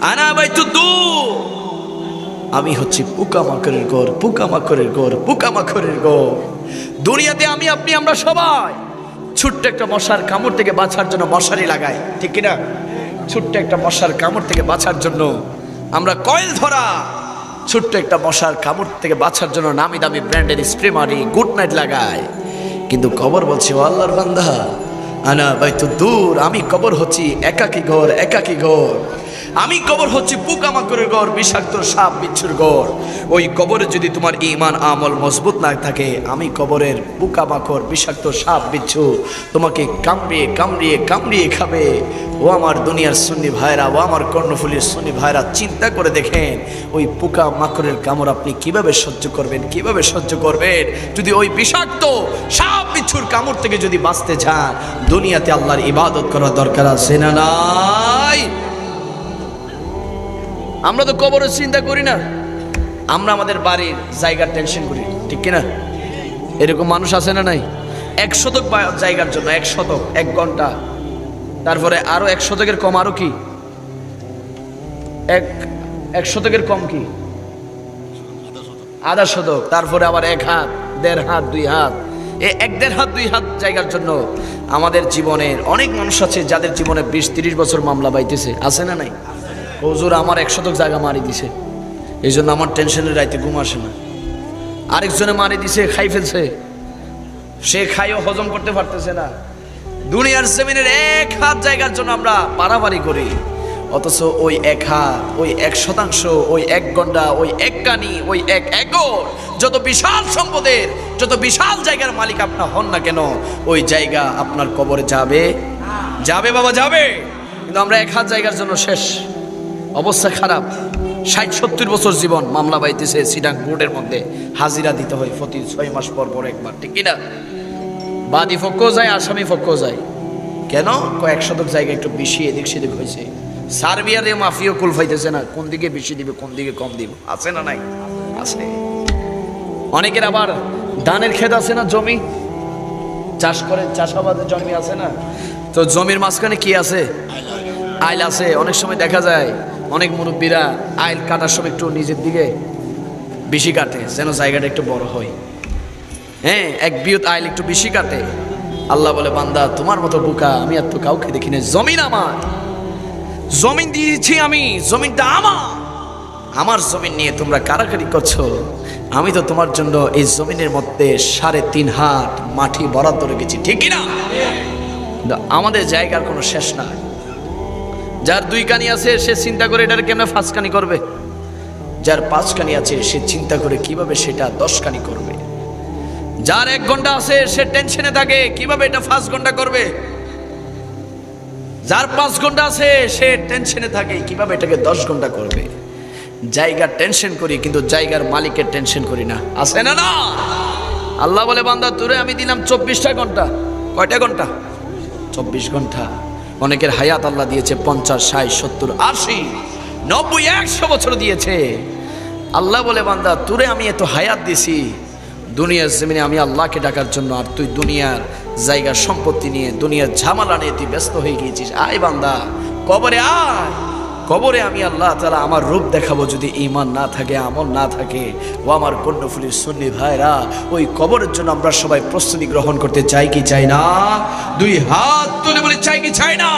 আনা আমি হচ্ছি পোকামাকড়ের ঘর পোকামাকড়ের ঘর পোকামাকড়ের ঘর। দুনিয়াতে আমি, আপনি, আমরা সবাই ছোট্ট একটা মশার কামড় থেকে বাঁচার জন্য মশারি লাগাই, ঠিক কিনা? ছোট্ট একটা মশার কামড় থেকে বাঁচার জন্য আমরা কয়েল ধরা। ছোট্ট একটা মশার কামড় থেকে বাঁচার জন্য নামি দামি ব্র্যান্ডের স্প্রে মারি, গুড নাইট লাগাই। কিন্তু কবর বলছে, ও আল্লাহর বান্দা, আনা বাইতু দূর, আমি কবর হচ্ছি একাকি ঘর একাকি ঘর। আমি কবর হচ্ছে পোকামাকড়ের ঘর, বিষাক্ত সাপ, বিচ্ছুর ঘর। ওই কবরে যদি তোমার ইমান আমল মজবুত না থাকে, আমি কবরের পোকামাকড় বিষাক্ত সাপ, বিচ্ছু তোমাকে কামড়িয়ে কামড়িয়ে কামড়িয়ে খাবে। ও আমার দুনিয়ার সুন্নি ভাইরা ও আমার কর্ণফুলির সুন্নি ভাইরা চিন্তা করে দেখেন, ওই পোকা মাকড়ের কামড় আপনি কীভাবে সহ্য করবেন, কীভাবে সহ্য করবেন? যদি ওই বিষাক্ত সাপ, বিচ্ছুর কামড় থেকে যদি বাঁচতে চান, দুনিয়াতে আল্লাহর ইবাদত করা দরকার আছে না নাই? আমরা তো কবরের চিন্তা করি না। আমরা আমাদের বাড়ির জায়গার টেনশন করি, ঠিক কিনা? এরকম মানুষ আছে না নাই? এক শতক জায়গার জন্য, এক শতক, এক ঘণ্টা। তারপরে আরও এক শতকের কম আরও কি? এক এক শতকের কম কি? আধা শতক, তারপরে আবার এক হাত, দেড় হাত, দুই হাত। এ এক, দেড় হাত, দুই হাত জায়গার জন্য আমাদের জীবনের অনেক মানুষ আছে যাদের জীবনে বিশ, তিরিশ বছর মামলা বাইতেছে। আছে না নাই? হুজুর আমার এক শতক জায়গা মারি দিছে। এই জন্য আমার টেনশনের রাইতে ঘুম আসে না। আরেকজনে মারি দিছে, খাই ফেলছে। সে খাইও হজম করতে পারতেছে না। দুনিয়ার জমিনের এক হাত জায়গার জন্য আমরা পারাপারি করি। অথচ ওই এক হাত, ওই এক শতাংশ, ওই এক ঘণ্টা ওই এক কানি, ওই এক একর, যত বিশাল সম্পদের, যত বিশাল জায়গার মালিক আপনার হন না কেন, ওই জায়গা আপনার কবরে যাবে। যাবে বাবা, যাবে। কিন্তু আমরা এক হাত জায়গার জন্য শেষ। অবস্থা খারাপ। ষাট, সত্তর বছর জীবন মামলা বাইতেছে সিডাং বোর্ডের মধ্যে। হাজিরা দিতে হয় প্রতি ছয় মাস পর পর একবার, ঠিক কিনা? বাদী পক্ষ যায়, আসামি পক্ষ যায়। কেন? কয়েক শতক জায়গা একটু বেশি এদিক সেদিক হয়েছে সার্বিয়ার মাফিও কুল ফাইতেছে না, কোন দিকে বেশি দিবে, কোন দিকে কম দিবে, আছে না নাই? আছে। অনেকের আবার ধানের ক্ষেত আছে না, জমি? চাষ করে চাষাবাদের জমি আছে না? তো জমির মাঝখানে কি আছে। আইল আছে, অনেক সময় দেখা যায় অনেক মুরব্বীরা আইল কাটার সময় একটু নিজের দিকে বেশি কাটে, যেন জায়গাটা একটু বড় হয়। হ্যাঁ এক বিয়ত আইল একটু বেশি কাটে। আল্লাহ বলে, বান্দা, তোমার মতো বোকা আমি আর তো কাউকে দেখি না জমিন আমার। জমিন দিয়েছি আমি, জমিনটা আমার। আমার জমিন নিয়ে তোমরা কারাকারি করছ। আমি তো তোমার জন্য এই জমিনের মধ্যে সাড়ে তিন হাত মাটি বরাদ্দ রেখেছি, ঠিক না আমাদের জায়গার কোনো শেষ নাই। যার দুই কানি আছে, সে চিন্তা করে এটার কেমনে পাঁচ কানি করবে? যার পাঁচ কানি আছে, সে চিন্তা করে কীভাবে সেটা দশ কানি করবে? যার এক ঘণ্টা আছে, সে টেনশনে থাকে, কীভাবে এটা পাঁচ ঘণ্টা করবে? যার পাঁচ ঘণ্টা আছে, সে টেনশনে থাকে, কীভাবে এটাকে দশ ঘণ্টা করবে? জায়গার টেনশন করি, কিন্তু জায়গার মালিকের টেনশন করি না। আছে না না? আল্লাহ বলে, বান্দা, তোরে আমি দিলাম চব্বিশটা ঘণ্টা। কয়টা ঘণ্টা? চব্বিশ ঘণ্টা। অনেকের হায়াত আল্লাহ দিয়েছে পঞ্চাশ, ষাট, সত্তর, আশি, নব্বই, একশো বছর দিয়েছে। আল্লাহ বলে, বান্দা, তোরে আমি এত হায়াত দিছি, দুনিয়ার জমিনে আমি আল্লাহকে ডাকার জন্য, আর তুই দুনিয়ার জায়গার সম্পত্তি নিয়ে, দুনিয়ার ঝামেলা নিয়ে তুই ব্যস্ত হয়ে গিয়েছিস। আয় বান্দা, কবরে আয়। কবরে আমি আল্লাহ তালা আমার রূপ দেখাবো যদি ইমান না থাকে, আমল না থাকে। ও আমার কন্যফুলির সন্নি ভাইরা, ওই কবরের জন্য আমরা সবাই প্রস্তুতি গ্রহণ করতে চাই কি চাই না? দুই হাত তুলে বলে, চাই কি, চাই না?